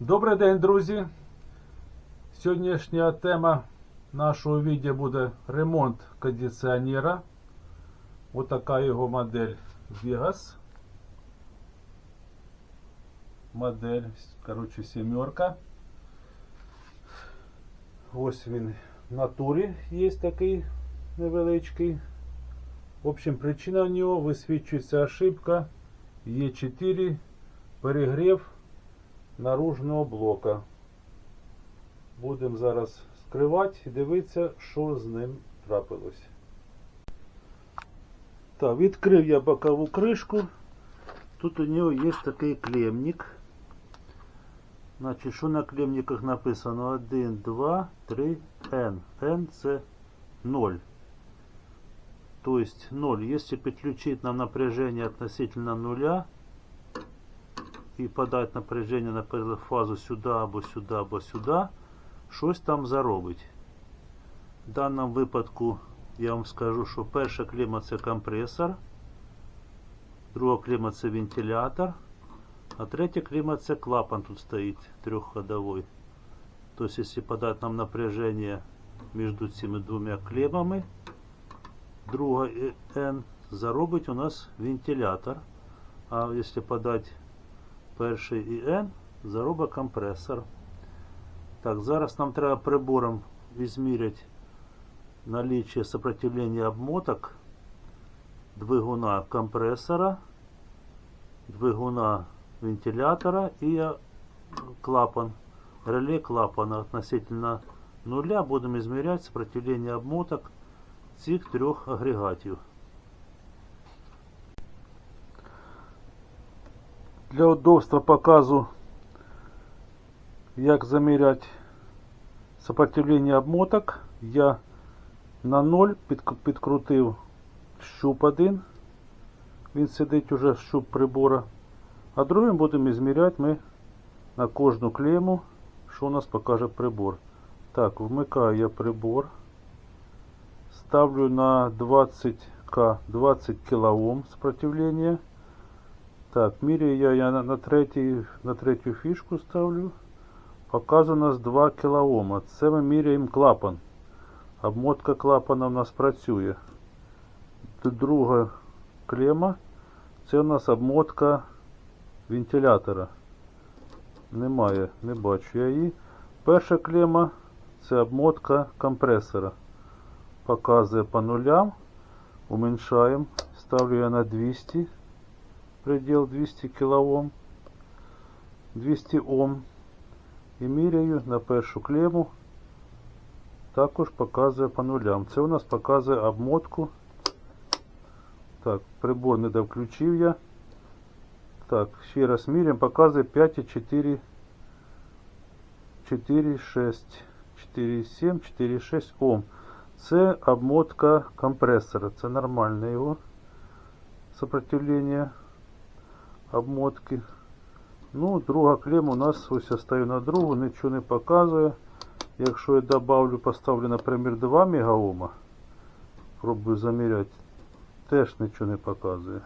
Добрий день, друзі! Сьогоднішня тема нашого відео буде ремонт кондиціонера. Отака його модель Vegas. Модель, коротше, сімерка. Ось він в натурі є такий невеличкий. В общем, причина в нього висвічується ошибка Е4 перегрів наружного блока. Будемо зараз скривати і дивитися, що з ним трапилось. Так, відкрив я бокову кришку. Тут у нього є такий клемник. Значить, що на клемниках написано? 1, 2, 3, N. N це 0. То есть 0. Если подключить нам напряжение относительно нуля і подати напряження на перефазу сюди або сюди, або сюди, щось там заробить. В даному випадку я вам скажу, що перша клема це компресор, друга клема це вентилятор, а третя клема це клапан тут стоїть трьохходовий. Тобто, якщо подати нам напряження між цими двома клемами, друга і N заробить у нас вентилятор. А якщо подати перший і N, заробить компресор. Так, зараз нам треба прибором відміряти наличие сопротивления обмоток двигуна компресора, двигуна вентилятора и э, клапан, реле клапана относительно нуля будемо измерять сопротивление обмоток цих трьох агрегатів. Для удобства показу, як заміряти сопротивление обмоток, я на 0 під- підкрутив щуп один. Він сидить уже щуп прибора. А другим будемо зміряти ми на кожну клему, що у нас покаже прибор. Так, вмикаю я прибор. Ставлю на 20К 20 кОм сопротивление. Так, міряю я, я на, на, третій, на третю фішку ставлю. Показує у нас 2 кОм. Це ми міряємо клапан. Обмотка клапана у нас працює. Друга клема. Це у нас обмотка вентилятора. Немає, не бачу я її. Перша клема це обмотка компресора. Показує по нулям. Уменьшаємо. Ставлю я на 200. Предел 200 кОм. 200 Ом. І міряю на першу клему. Також показує по нулям. Це у нас показує обмотку. Так, прибор не довключив я. Так, ще раз міряємо. Показує 5,4 4,6 4,7 4,6 Ом. Це обмотка компресора. Це нормальне його сопротивлення Обмотки. Ну, друга клема у нас ось я стою на другу, нічого не показує. Якщо я добавлю, поставлю, наприклад, 2 мегаома, пробую заміряти, теж нічого не показує.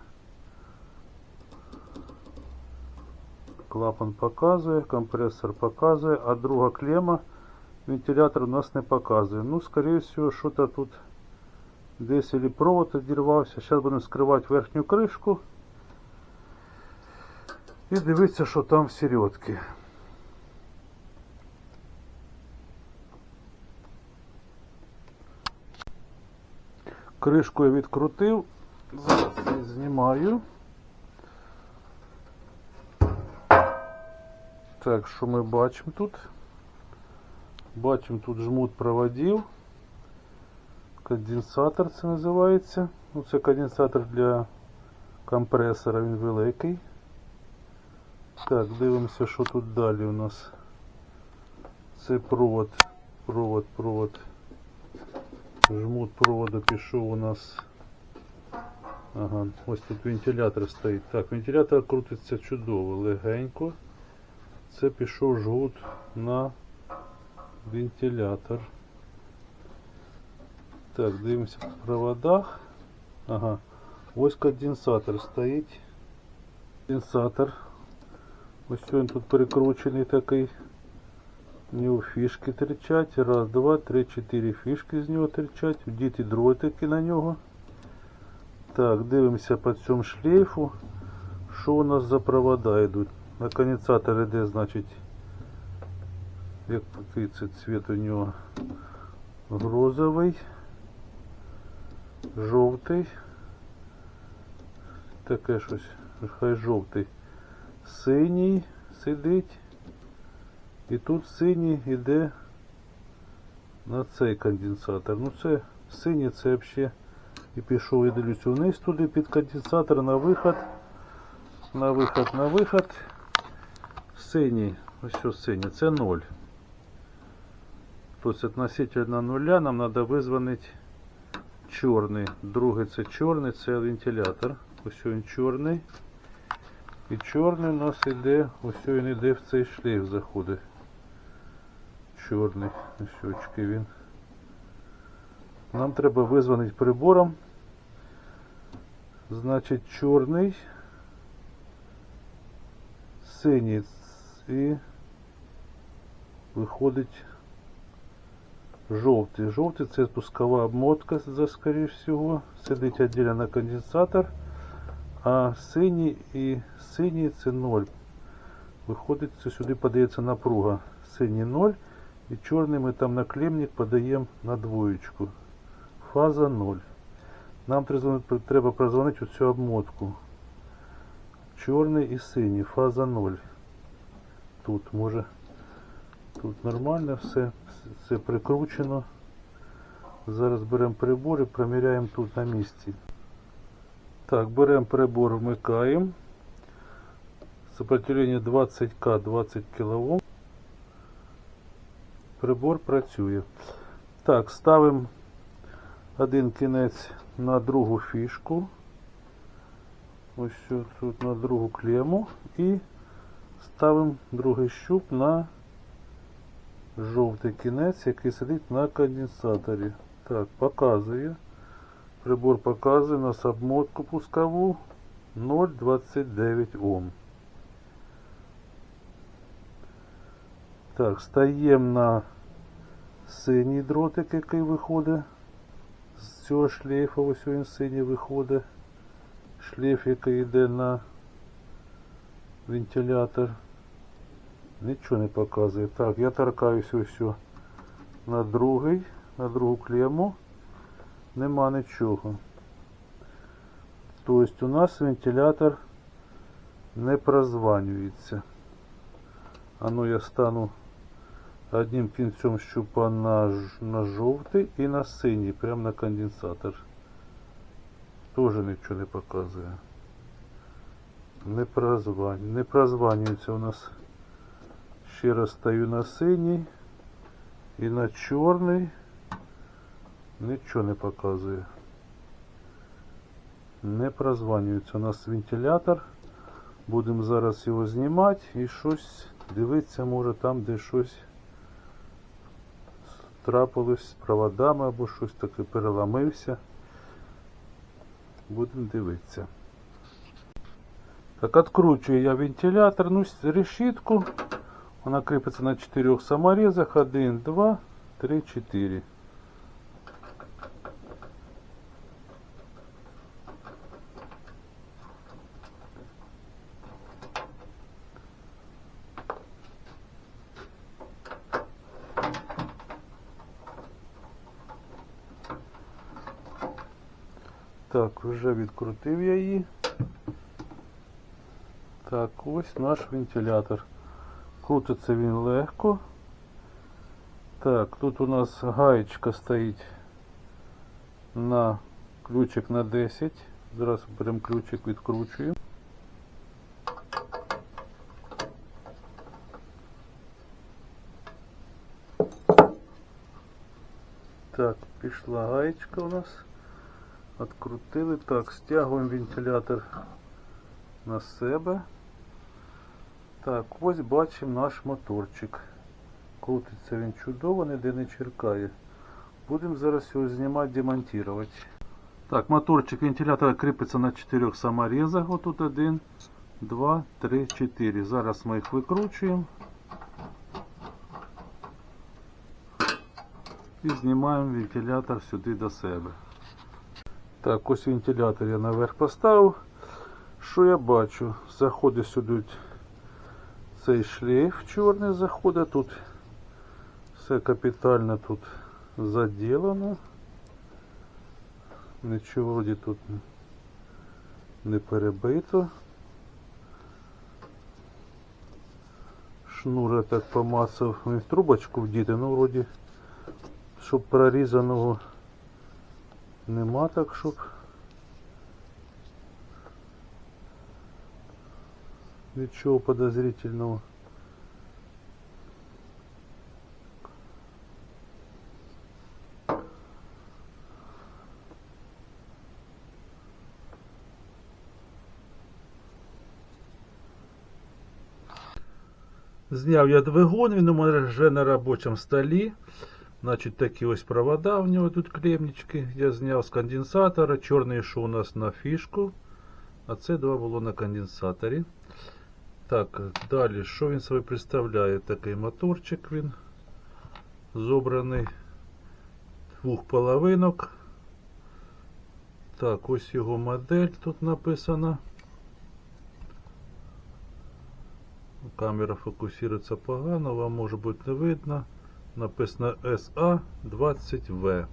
Клапан показує, компресор показує, а друга клема, вентилятор у нас не показує. Ну, скорее всего, що-то тут десь или провод одірвався. Зараз будемо скривати верхню кришку і дивитися, що там всередки. Кришку я відкрутив. Зараз її знімаю. Так, що ми бачимо тут? Бачимо тут жмут проводів. Конденсатор це називається. Ну, це конденсатор для компресора, він великий. Так, дивимося, що тут далі у нас. Це провод, провод, провод. Жмут провода пішов у нас. Ага, ось тут вентилятор стоїть. Так, вентилятор крутиться чудово, легенько. Це пішов жгут на вентилятор. Так, дивимося в проводах. Ага. Ось конденсатор стоїть. Конденсатор. Ось він тут прикручений такий. У нього фішки торчать. Раз, два, три, чотири фішки з нього торчать. Діти дротики на нього. Так, дивимося по цьому шлейфу. Що у нас за провода йдуть? На конденсатор іде, значить, як це цвіт у нього? Грозовий, жовтий. Таке щось, хай жовтий. Синій сидить. І тут синій іде на цей конденсатор. Ну це синій це взагалі і пішов і дивлюся вниз туди під конденсатор на виход. На виход, на виход. Синій, ось що синій, це 0. Тобто относительно нуля нам треба визвонити чорний. Другий це чорний, це вентилятор. Ось він чорний. І чорний у нас іде, ось він іде в цей шлейф заходить. Чорний, ось очки він. Нам треба визвонити прибором. Значить, чорний, синій і виходить жовтий. Жовтий це пускова обмотка, за скоріш всього. Сидить віддільно конденсатор. А синій і синій це 0. Виходить, це сюди подається напруга. Синій 0 і чорний ми там на клемник подаємо на двоєчку. Фаза 0. Нам треба- прозвонити цю обмотку. Чорний і синій, фаза 0. Тут може тут нормально все, все прикручено. Зараз беремо прибор і проміряємо тут на місці. Так, беремо прибор, вмикаємо. Сопротивление 20К 20 кОм. Прибор працює. Так, ставимо один кінець на другу фішку. Ось тут на другу клему. І ставимо другий щуп на жовтий кінець, який сидить на конденсаторі. Так, показує. Прибор показує у нас обмотку пускову 0,29 Ом. Так, стаємо на синій дротик, який виходить з цього шлейфа. Ось він синій виходить. Шлейф, який йде на вентилятор. Нічого не показує. Так, я торкаюся ось на другий, на другу клему. Нема нічого. Тобто у нас вентилятор не прозванюється. А ну я стану одним кінцем щупа на, на жовтий і на синій, прямо на конденсатор. Тоже нічого не показує. Не прозванює. Не прозванюється у нас. Ще раз стою на синій і на чорний. Нічого не показує. Не прозванюється у нас вентилятор. Будемо зараз його знімати і щось дивитися, може там, де щось трапилось з проводами або щось таке переламився. Будемо дивитися. Так, откручую я вентилятор, ну, решітку. Вона кріпиться на чотирьох саморезах. Один, два, три, чотири. Вже відкрутив я її. Так, ось наш вентилятор. Крутиться він легко. Так, тут у нас гаєчка стоїть на ключик на 10. Зараз беремо ключик, відкручуємо. Так, пішла гаєчка у нас. Открутили. Так, стягуємо вентилятор на себе. Так, ось бачимо наш моторчик. Крутиться він чудово, ніде не черкає. Будемо зараз його знімати, демонтувати. Так, моторчик вентилятора кріпиться на чотирьох саморезах. Отут один, 2, 3, 4. Зараз ми їх викручуємо. І знімаємо вентилятор сюди до себе. Так, ось вентилятор я наверх поставив. Що я бачу? Заходить сюди цей шлейф чорний заходить. Тут все капітально тут заділено. Нічого вроді тут не перебито. Шнур я так помацав трубочку вдіти, ну вроді, щоб прорізаного нема так, щоб нічого подозрительного. Зняв я двигун, він у мене вже на робочому столі. Значить, такі ось провода в нього тут клемнички. Я зняв з конденсатора. Чорний йшов у нас на фішку. А це два було на конденсаторі. Так, далі, що він собі представляє? Такий моторчик він зобраний двох половинок. Так, ось його модель тут написана. Камера фокусується погано, вам може бути не видно. Написано SA20V.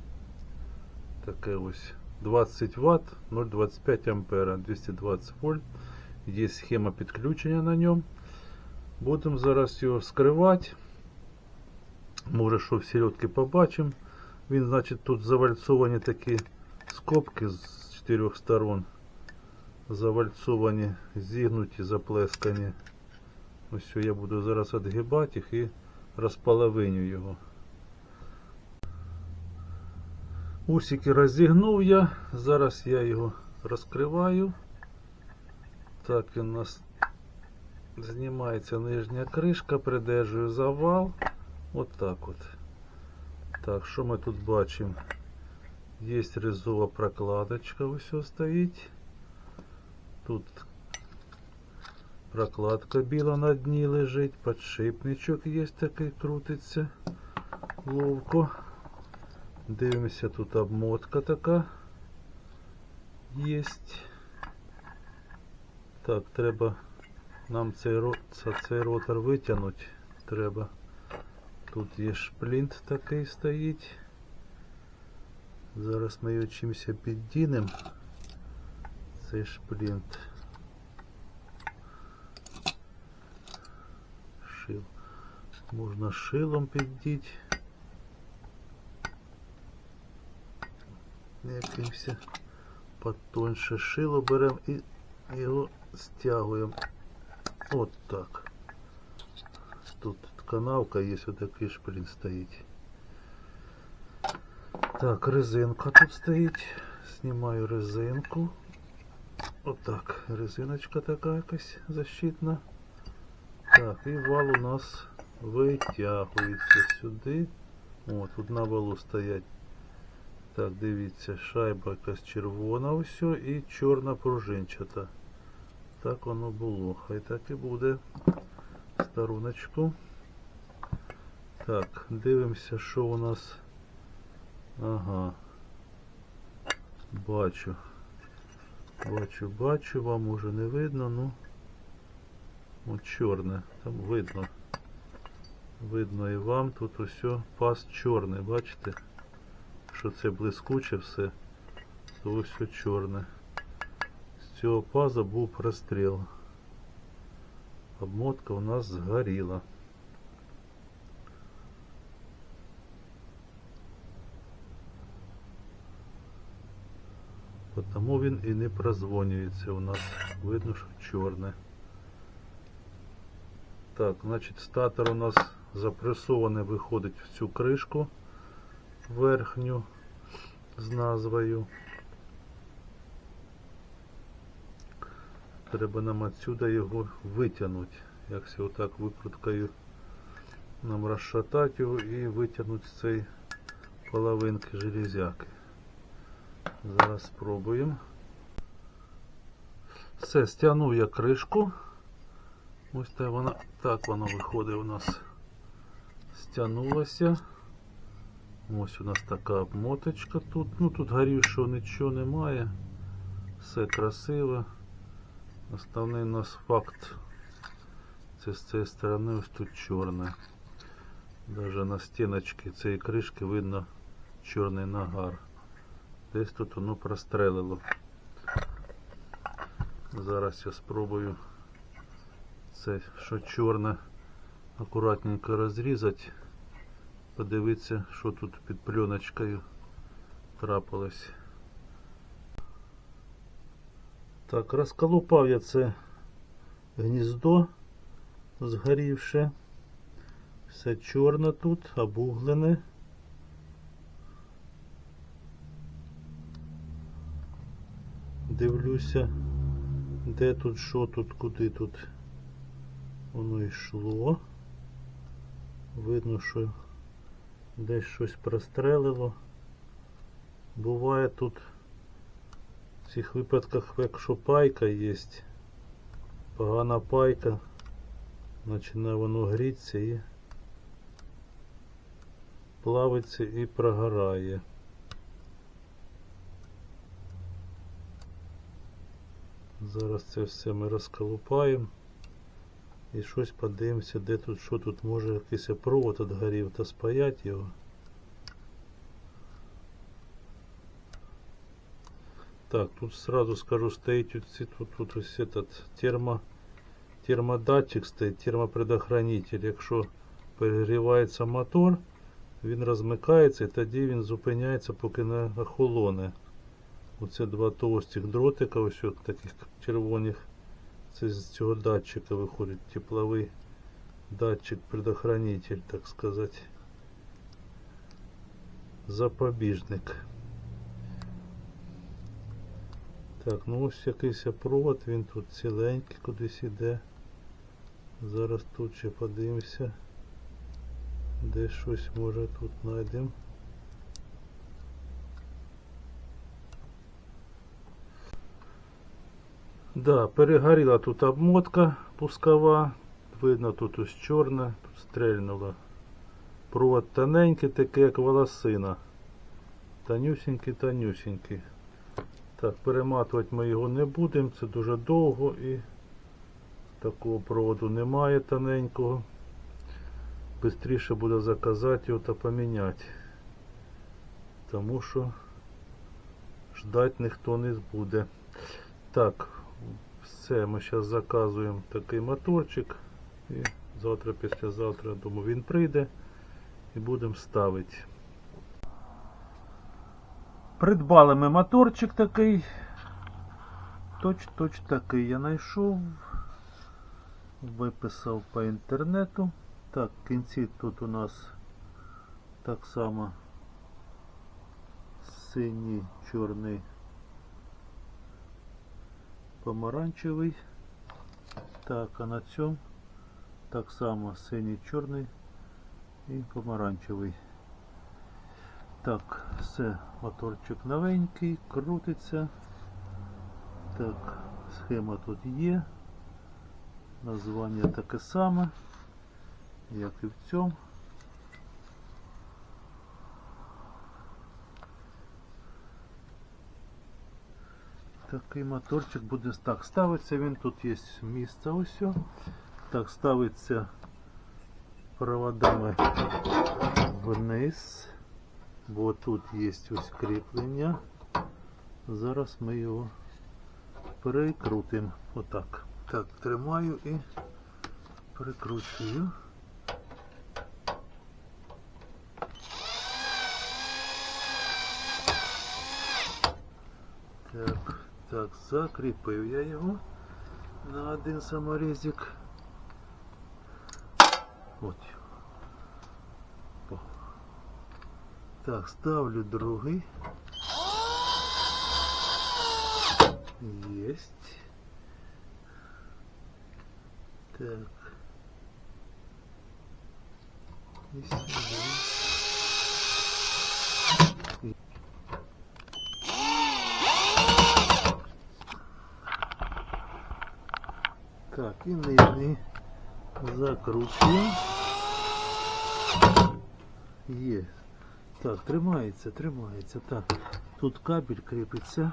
Таке ось 20 Вт, 0,25 ампера, 220 вольт. Є схема підключення на ньому. Будемо зараз його скривати. Може, що в середки побачимо. Він, значить, тут завальцовані такі скобки з чотирьох сторон. Завальцовані, зігнуті, заплескані. Ось я буду зараз відгибати їх і розполовиню його. Усики розігнув я, зараз я його розкриваю. Так, у нас знімається нижня кришка, придержую завал. От так от. Так, що ми тут бачимо? Є резова прокладочка, ось стоїть. Тут прокладка біла на дні лежить, подшипничок є такий, крутиться ловко. Дивимося, тут обмотка така є. Так, треба нам цей, цей ротор витягнути. Треба. Тут є шплінт такий стоїть. Зараз ми його чимось піддінемо. Цей шплінт. Шил. Можна шилом піддіти. Якимось потоньше шило беремо і його стягуємо. От так. Тут канавка є, ось такий шплін стоїть. Так, резинка тут стоїть. Знімаю резинку. Отак. Резиночка така якась защитна. Так, і вал у нас витягується сюди. О, тут на валу стоять. Так, дивіться, шайба якась червона ось і чорна пружинчата. Так воно було. Хай так і буде. Стороночку. Так, дивимося, що у нас. Ага. Бачу. Бачу, бачу, вам уже не видно, ну. От чорне, там видно. Видно і вам тут усе пас чорний, бачите? Що це блискуче все, то все чорне. З цього паза був простріл. Обмотка у нас згоріла. Тому він і не прозвонюється у нас. Видно, що чорне. Так, значить статор у нас запресований виходить в цю кришку верхню з назвою. Треба нам отсюда його витягнути. Якщо отак викруткою нам розшатати його і витягнути з цієї половинки железяки. Зараз спробуємо. Все, стягнув я кришку. Ось так вона, так воно виходить у нас. Стягнулося. Ось у нас така обмоточка тут. Ну тут горівшого нічого немає. Все красиво. Основний у нас факт. Це з цієї сторони ось тут чорне. Даже на стіночці цієї кришки видно чорний нагар. Десь тут воно прострелило. Зараз я спробую це, що чорне, акуратненько розрізати. Подивитися, що тут під пленочкою трапилось. Так, розколупав я це гніздо згорівше. Все чорне тут, обуглене. Дивлюся, де тут, що тут, куди тут воно йшло. Видно, що десь щось прострелило. Буває тут в цих випадках, якщо пайка є, погана пайка, починає воно грітися і плавиться і прогорає. Зараз це все ми розколупаємо і щось подивимося, де тут, що тут може якийсь провод отгорів та спаять його. Так, тут сразу скажу, стоит тут, тут ось этот термо, термодатчик стоїть, термопредохранитель. Якщо перегрівається мотор, він розмикається і тоді він зупиняється, поки не охолоне. Оце два товстих дротика, ось таких червоних. Це з цього датчика виходить тепловий датчик, предохранитель, так сказати. Запобіжник. Так, ну ось якийсь провод, він тут ціленький кудись іде. Зараз тут ще подивимося. Де щось може тут знайдемо. Да, перегоріла тут обмотка пускова. Видно тут ось чорне, тут стрельнуло. Провод тоненький, такий як волосина. Тонюсенький, тонюсенький. Так, перематувати ми його не будемо, це дуже довго і такого проводу немає тоненького. Бистріше буде заказати його та поміняти. Тому що ждати ніхто не буде. Так, все, ми зараз заказуємо такий моторчик. І завтра, післязавтра, думаю, він прийде і будемо ставити. Придбали ми моторчик такий. Точ-точ такий я знайшов. Виписав по інтернету. Так, кінці тут у нас так само синій, чорний, помаранчевий. Так, а на цьому так само синій, чорний і помаранчевий. Так, все, моторчик новенький, крутиться. Так, схема тут є. Названня таке саме, як і в цьому. Такий моторчик буде так ставиться він, тут є місце ось. Так, ставиться проводами вниз, бо тут є ось кріплення. Зараз ми його перекрутимо. Отак. Так, тримаю і перекручую. Так, так, закріпив я його на один саморізик. От. О. Так, ставлю другий. Есть. Так. И сюда. И- і нижній закручуємо. Є. Так, тримається, тримається. Так, тут кабель кріпиться.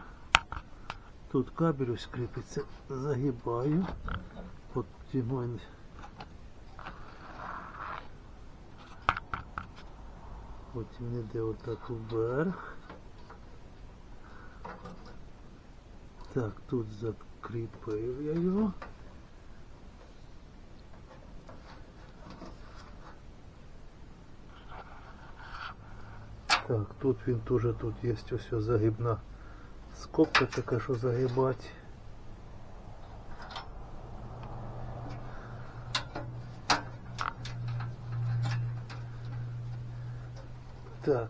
Тут кабель ось кріпиться. Загибаю. Потім Потім йде отак вверх. Так, тут закріпив я його. Так, тут він теж тут є ось загибна скобка така, що загибати. Так,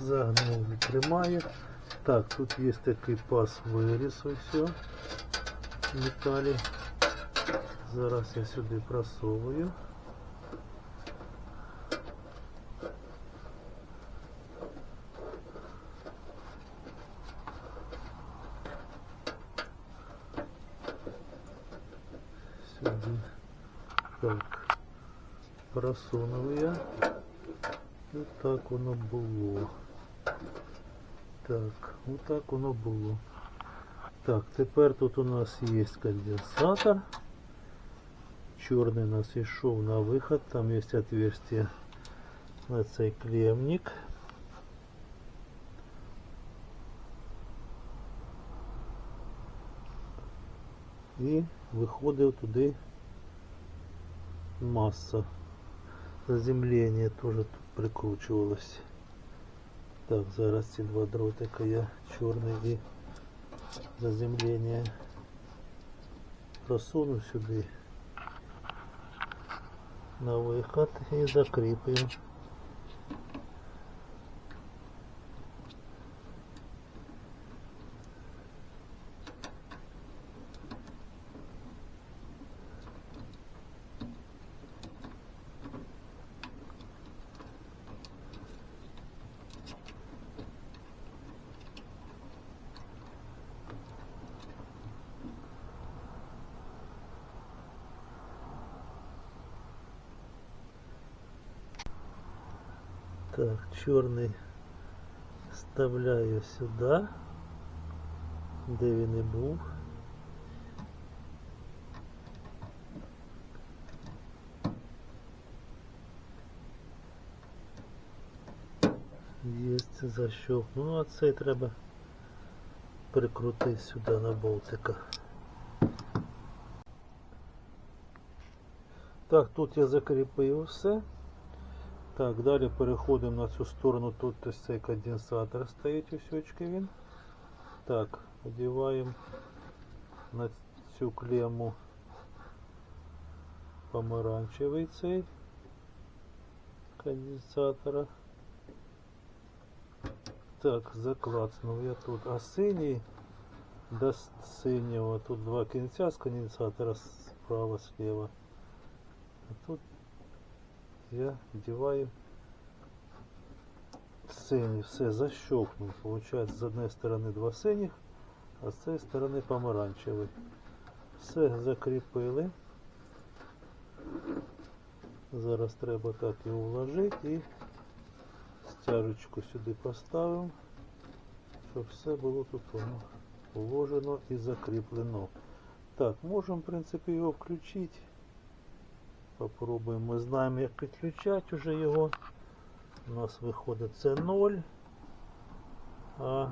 загнув, тримає. Так, тут є такий пас виріс ось металі. Зараз я сюди просовую. Сюди. Так, просунув я. І так воно було. Так, отак воно було. Так, тепер тут у нас є конденсатор. Чорний у нас йшов на виход, там є отверстие на цей клемник. І виходив туди маса. Заземлення теж тут прикручувалось. Так, зараз ці два дротика я чорний і заземлення просуну сюди на виход і закріплю. вставляю сюди, де він і був. Єсть защелк. Ну а цей треба прикрутити сюди на болтика. Так, тут я закріпив все. Так, далі переходимо на цю сторону. Тут ось цей конденсатор стоїть ось очки він. Так, одіваємо на цю клему помаранчевий цей конденсатора. Так, заклацнув я тут. А синій до с- синього тут два кінця з конденсатора справа, слева. А тут я вдіваю синій, все защелкнув. Получається з однієї сторони два синіх, а з цієї сторони помаранчевий. Все закріпили. Зараз треба так його вложити і стяжечку сюди поставимо, щоб все було тут воно уложено і закріплено. Так, можемо в принципі його включити. Попробуємо. Ми знаємо, як підключати вже його. У нас виходить це 0. А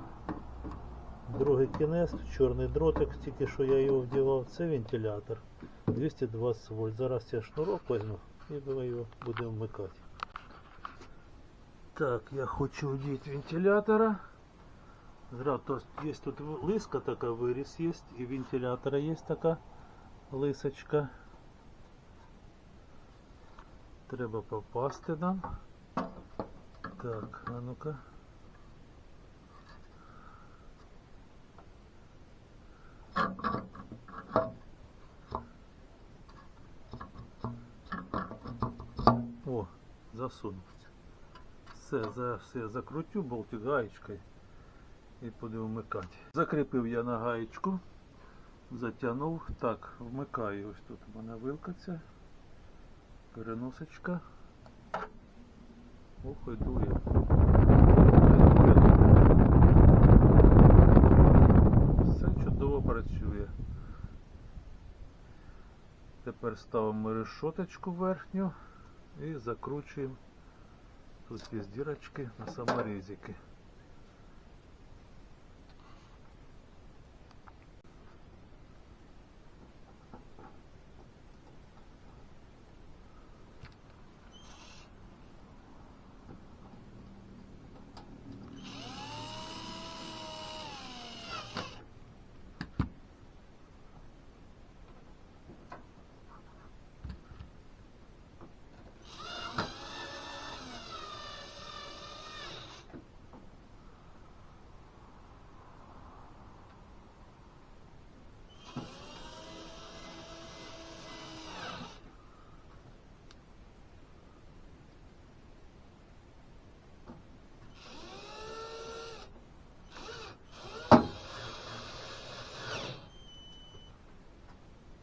другий кінець, чорний дротик, тільки що я його вдівав, це вентилятор. 220 вольт. Зараз я шнурок візьму і ми його будемо вмикати. Так, я хочу одіти вентилятора. Зразу то є тут лиска така, виріс є, і вентилятора є така лисочка. Треба попасти нам. Так, а ну-ка. О, засунувся. Все, за, все закрутю болтик гаєчкою і буду вмикати. Закріпив я на гаєчку. Затягнув. Так, вмикаю. Ось тут у мене вилка ця. Переносочка. Ох, і дує. Все чудово працює. Тепер ставимо решоточку верхню і закручуємо. Тут є дірочки на саморізики.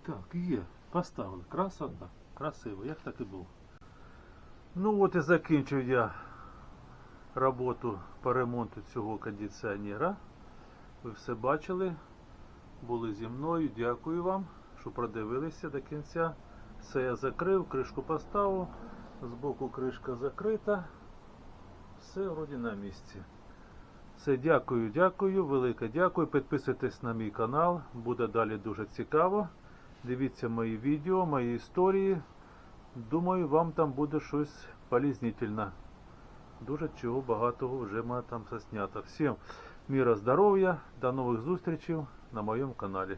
Так, є. Поставили. Красота. Красиво, як так і було. Ну от і закінчив я роботу по ремонту цього кондиціонера. Ви все бачили. Були зі мною. Дякую вам, що продивилися до кінця. Все я закрив, кришку поставив. Збоку кришка закрита. Все вроді на місці. Все, дякую, дякую, велике дякую. Підписуйтесь на мій канал, буде далі дуже цікаво. Дивіться мої відео, мої історії. Думаю, вам там буде щось полізнітельне. Дуже чого багатого вже мене там заснято. Всім міра, здоров'я, до нових зустрічей на моєму каналі.